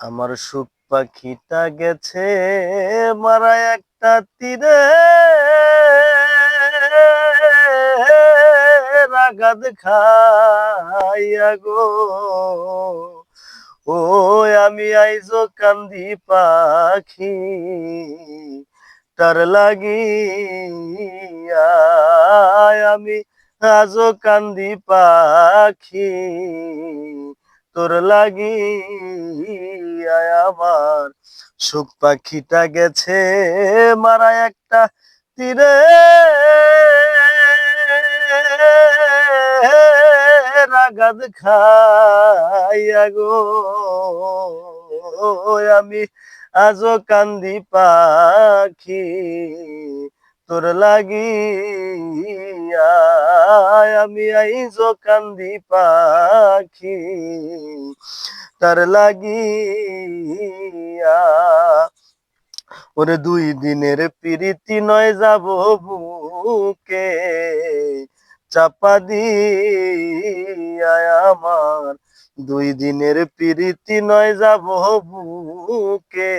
আমার সুখ পাখিটা গেছে মারা একটা তীরে। রাগাদ খাইয়া গো। ও, আমি আইজো কান্দি পাখি, তার লাগিয়া আমি আজো কান্দি পাখি। তোর লাগি আমার। সুখ পাখিটা গেছে মারা একটা তীরে। রাগাদ খাইয়া গো, আমি আজো কান্দি পাখি। তোর লাগি আমি আইজো কান্দি পাখি। তার লাগিয়া ওরে দুই দিনের প্রীতি নয় যাব বুকে। চাপা দিয়া আমার দুই দিনের প্রীতি নয় যাব বুকে।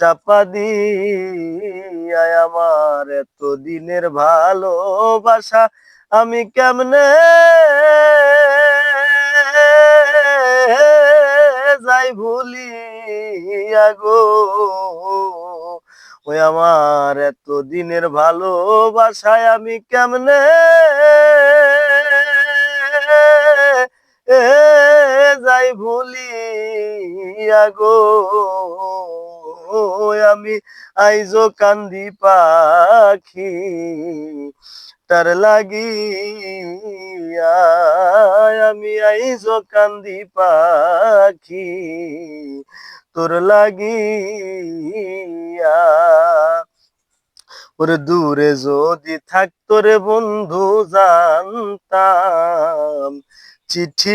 চাপা দিয়া আমার এত দিনের ভালোবাসা, আমি কেমনে যাই ভুলিয়া গো? ওই আমার এত দিনের ভালোবাসায় আমি কেমনে যাই ভুলিয়া গো? আমি আইজো কান্দি পাখি, তার লাগিয়া আমি আইজো কান্দি পাখি, তোর লাগিয়া। ওরে দূরে যদি থাকতো রে বন্ধু, জানতাম চিঠি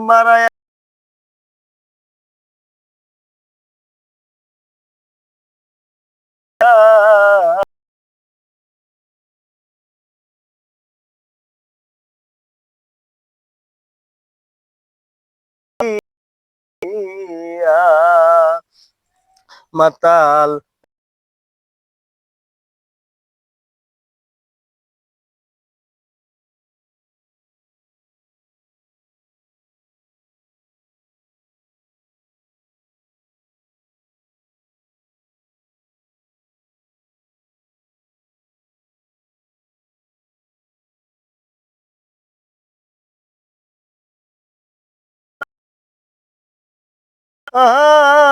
মারা মাতাল Ah!